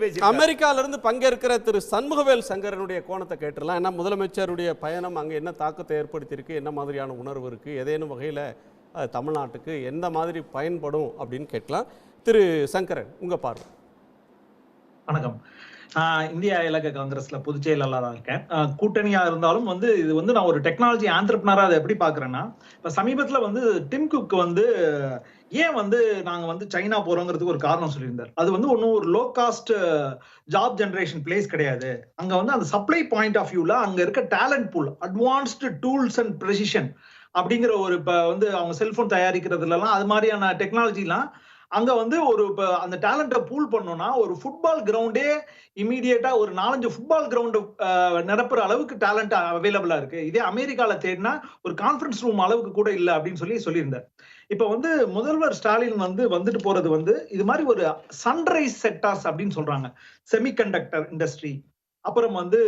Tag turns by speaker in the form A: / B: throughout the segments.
A: அமெரிக்கால இருந்து பங்கேற்கிற திரு சண்முகவேல் சங்கரனுடைய கோணத்தை கேட்டுடலாம். ஏன்னா முதலமைச்சருடைய பயணம் அங்க என்ன தாக்கத்தை ஏற்படுத்தியிருக்கு என்ன மாதிரியான உணர்வு இருக்கு ஏதேனும் வகையில தமிழ்நாட்டுக்கு எந்த மாதிரி பயன்படும் அப்படின்னு கேட்கலாம். திரு சங்கரன் உங்க பார்வை.
B: வணக்கம். இந்திய இலக்க காங்கிரஸ்ல பொதுச் செயலாளராக இருக்கேன். கூட்டணியா இருந்தாலும் வந்து இது வந்து நான் ஒரு டெக்னாலஜி ஆண்டர்பனரா அதை எப்படி பாக்குறேன்னா இப்ப சமீபத்துல வந்து டிம் குக் வந்து ஏன் வந்து நாங்க வந்து சைனா போறோங்கிறதுக்கு ஒரு காரணம் சொல்லியிருந்தார். அது வந்து ஒன்றும் ஒரு low cost job generation place கிடையாது. அங்க வந்து அந்த சப்ளை பாயிண்ட் ஆஃப் வியூல அங்க இருக்க talent pool advanced tools and precision அப்படிங்கிற ஒரு இப்ப வந்து அவங்க செல்போன் தயாரிக்கிறதுலலாம் அது மாதிரியான டெக்னாலஜிலாம் அங்க வந்து ஒரு அந்த டேலண்ட்டை பூல் பண்ணோம்னா ஒரு ஃபுட்பால் கிரவுண்டே இமீடியட்டா ஒரு நாலஞ்சு ஃபுட்பால் கிரவுண்டு நிரப்புற அளவுக்கு டேலண்ட் அவைலபிளா இருக்கு. இதே அமெரிக்கால தேடினா ஒரு கான்ஃபரன்ஸ் ரூம் அளவுக்கு கூட இல்லை அப்படின்னு சொல்லி சொல்லியிருந்தார். இப்ப வந்து முதல்வர் ஸ்டாலின் வந்து வந்துட்டு போறது வந்து இது மாதிரி ஒரு சன்ரைஸ் செக்டார்ஸ் அப்படின்னு சொல்றாங்க. செமிகண்டக்டர் இண்டஸ்ட்ரி அப்புறம் வந்து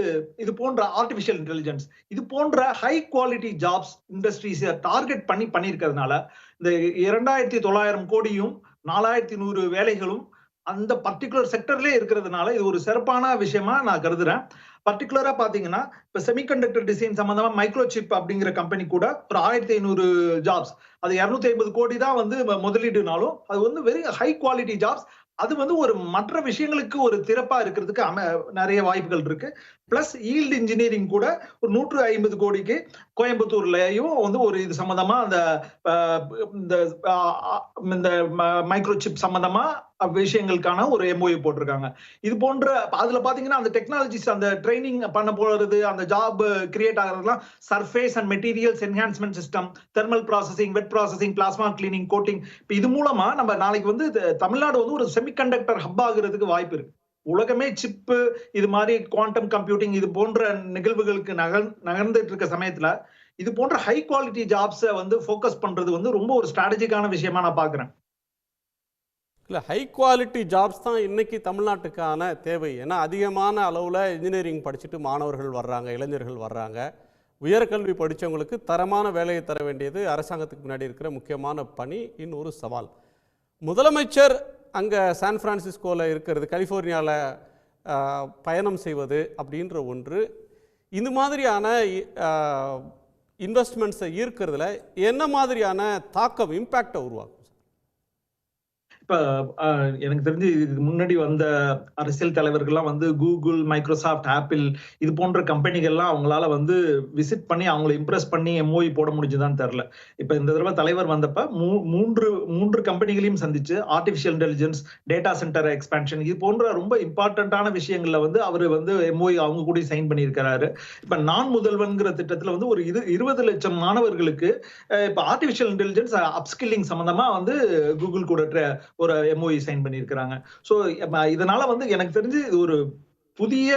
B: இது போன்ற ஆர்டிபிஷியல் இன்டெலிஜென்ஸ் இது போன்ற ஹை குவாலிட்டி ஜாப்ஸ் இண்டஸ்ட்ரீஸை டார்கெட் பண்ணி பண்ணியிருக்கிறதுனால இந்த இரண்டாயிரத்தி தொள்ளாயிரம் கோடியும் நாலாயிரத்தி நூறு வேலைகளும் அந்த பர்டிகுலர் செக்டர்லயே இருக்கிறதுனால இது ஒரு சிறப்பான விஷயமா நான் கருதுறேன். பர்டிகுலரா பாத்தீங்கன்னா இப்ப செமிகண்டக்டர் டிசைன் சம்பந்தமா மைக்ரோசிப் அப்படிங்கிற கம்பெனி கூட ஒரு ஆயிரத்தி ஐநூறு ஜாப்ஸ் அது இரநூத்தி ஐம்பது கோடி தான் வந்து முதலீடுனாலும் அது வந்து வெரி ஹை குவாலிட்டி ஜாப்ஸ் அது வந்து ஒரு மற்ற விஷயங்களுக்கு ஒரு திறப்பா இருக்கிறதுக்கு அம நிறைய வாய்ப்புகள் இருக்கு. பிளஸ் ஈல்டு இன்ஜினியரிங் கூட ஒரு நூற்று ஐம்பது கோடிக்கு கோயம்புத்தூர்லயும் வந்து ஒரு இது சம்பந்தமா அந்த இந்த மைக்ரோசிப் சம்பந்தமா விஷயங்களுக்கான ஒரு எம்ஓயு போட்டிருக்காங்க. இது போன்ற அதுல பாத்தீங்கன்னா அந்த டெக்னாலஜிஸ் அந்த ட்ரைனிங் பண்ண போறது அந்த job create ஆகிறதுலாம் surface and materials enhancement system thermal processing wet processing plasma cleaning coating இது மூலமா நம்ம நாளைக்கு வந்து தமிழ்நாடு வந்து ஒரு செமிகண்டக்டர் ஹப் ஆகுறதுக்கு வாய்ப்பு இருக்கு. உலகமே சிப்பு இது மாதிரி குவாண்டம் கம்ப்யூட்டிங் இது போன்ற நிகழ்வுகளுக்கு நகர் நகர்ந்துட்டு இருக்க சமயத்துல இது போன்ற ஹை குவாலிட்டி ஜாப்ஸை வந்து ஃபோக்கஸ் பண்றது வந்து ரொம்ப ஒரு ஸ்ட்ராட்டஜிக்கான விஷயமா நான் பாக்குறேன்.
A: இல்லை ஹை குவாலிட்டி ஜாப்ஸ் தான் இன்றைக்கி தமிழ்நாட்டுக்கான தேவை. ஏன்னா அதிகமான அளவில் இன்ஜினியரிங் படிச்சுட்டு மாணவர்கள் வர்றாங்க இளைஞர்கள் வர்றாங்க. உயர்கல்வி படித்தவங்களுக்கு தரமான வேலையை தர வேண்டியது அரசாங்கத்துக்கு முன்னாடி இருக்கிற முக்கியமான பணி. இன்னொரு சவால். முதலமைச்சர் அங்கே சான் ஃப்ரான்சிஸ்கோவில் இருக்கிறது கலிஃபோர்னியாவில் பயணம் செய்வது அப்படின்ற ஒன்று. இந்த மாதிரியான இன்வெஸ்ட்மெண்ட்ஸை ஈர்க்கிறதுல என்ன மாதிரியான தாக்கம் இம்பேக்டை உருவாக்கும்?
B: இப்ப எனக்கு தெரிஞ்சு இதுக்கு முன்னாடி வந்த அரசியல் தலைவர்கள்லாம் வந்து கூகுள் மைக்ரோசாஃப்ட் ஆப்பிள் இது போன்ற கம்பெனிகள்லாம் அவங்களால வந்து விசிட் பண்ணி அவங்கள இம்ப்ரெஸ் பண்ணி எம்ஓஇ போட முடிஞ்சுதான்னு தெரியல இப்ப இந்த தடவை தலைவர் வந்தப்ப மூ- மூன்று மூன்று கம்பெனிகளையும் சந்திச்சு artificial intelligence data centre expansion இது போன்ற ரொம்ப இம்பார்ட்டன்டான விஷயங்கள்ல வந்து அவர் வந்து எம்ஓஇ அவங்க கூட சைன் பண்ணியிருக்கிறாரு. இப்ப நான் முதல்வன்கிற திட்டத்துல வந்து ஒரு இரு இருபது லட்சம் மாணவர்களுக்கு இப்போ இப்ப ஆர்டிபிஷியல் இன்டெலிஜென்ஸ் அப்ஸ்கில்லிங் சம்பந்தமா வந்து கூகுள் கூட ஒரு எம்ஓஇ சைன் பண்ணியிருக்கிறாங்க. ஸோ இதனால வந்து எனக்கு தெரிஞ்சு இது ஒரு புதிய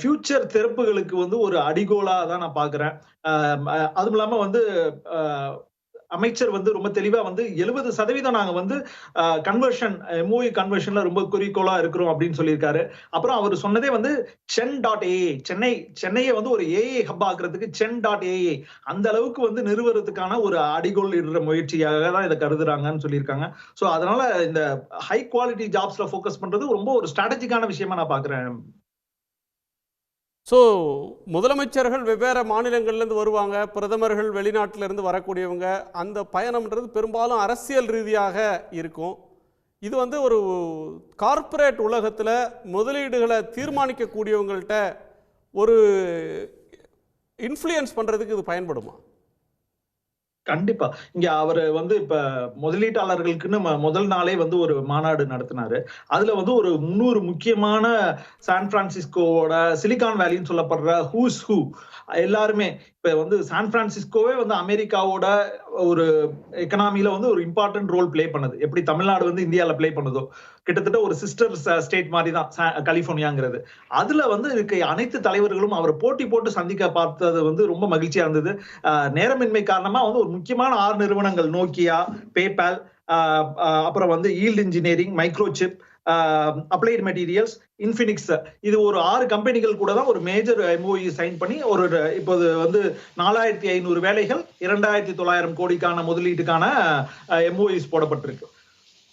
B: ஃபியூச்சர் திறப்புகளுக்கு வந்து ஒரு அடிகோலா தான் நான் பாக்குறேன் அதுவும் இல்லாம வந்து அமைச்சர் வந்து ரொம்ப தெளிவா வந்து எழுபது சதவீதம் நாங்க வந்து கன்வர்ஷன் எம்ஓஇ கன்வர்ஷன்ல ரொம்ப குறிக்கோளா இருக்கிறோம் அப்படின்னு சொல்லியிருக்காரு. அப்புறம் அவர் சொன்னதே வந்து சென் டாட் ஏஏ சென்னை சென்னையை வந்து ஒரு ஏஏ ஹப் ஆக்குறதுக்கு சென் டாட் ஏஏ அந்த அளவுக்கு வந்து நிறுவனத்துக்கான ஒரு அடிகோல் இடுற முயற்சியாக தான் இதை கருதுறாங்கன்னு சொல்லியிருக்காங்க. ஸோ அதனால இந்த ஹை குவாலிட்டி ஜாப்ஸ்ல ஃபோக்கஸ் பண்றது ரொம்ப ஒரு ஸ்ட்ராட்டஜிக்கான விஷயமா நான் பாக்குறேன்.
A: ஸோ முதலமைச்சர்கள் வெவ்வேறு மாநிலங்கள்லேருந்து வருவாங்க பிரதமர்கள் வெளிநாட்டிலேருந்து வரக்கூடியவங்க அந்த பயணம்ன்றது பெரும்பாலும் அரசியல் ரீதியாக இருக்கும். இது வந்து ஒரு கார்ப்பரேட் உலகத்தில் முதலீடுகளை தீர்மானிக்கக்கூடியவங்கள்ட்ட ஒரு இன்ஃப்ளூயன்ஸ் பண்ணுறதுக்கு இது பயன்படுமா?
B: கண்டிப்பா. இங்க அவர் வந்து இப்ப முதலீட்டாளர்களுக்குன்னு முதல் நாளே வந்து ஒரு மாநாடு நடத்தினாரு. அதுல வந்து ஒரு முன்னூறு முக்கியமான சான் பிரான்சிஸ்கோவோட சிலிகான் வேலின்னு சொல்லப்படுற ஹூஸ் ஹூ எல்லாருமே இப்ப வந்து சான் பிரான்சிஸ்கோவே வந்து அமெரிக்காவோட ஒரு எக்கனாமில வந்து ஒரு இம்பார்ட்டன்ட் ரோல் பிளே பண்ணுது. எப்படி தமிழ்நாடு வந்து இந்தியால பிளே பண்ணுதோ கிட்டத்தட்ட ஒரு சிஸ்டர் ஸ்டேட் uh, மாதிரி தான் கலிபோர்னியாங்கிறது. அதுல வந்து இதுக்கு அனைத்து தலைவர்களும் அவரை போட்டி போட்டு சந்திக்க பார்த்தது வந்து ரொம்ப மகிழ்ச்சியா இருந்தது. நேரமின்மை காரணமா வந்து ஒரு முக்கியமான ஆறு நிறுவனங்கள் நோக்கியா பேபால் அப்புறம் வந்து yield engineering Microchip Applied Materials Infinix இது ஒரு ஆறு கம்பெனிகள் கூட தான் ஒரு மேஜர் எம்ஓஇ சைன் பண்ணி ஒரு இப்போது வந்து நாலாயிரத்தி ஐநூறு வேலைகள் இரண்டாயிரத்தி தொள்ளாயிரம் கோடிக்கான முதலீட்டுக்கான எம்ஓஇஸ் போடப்பட்டிருக்கு.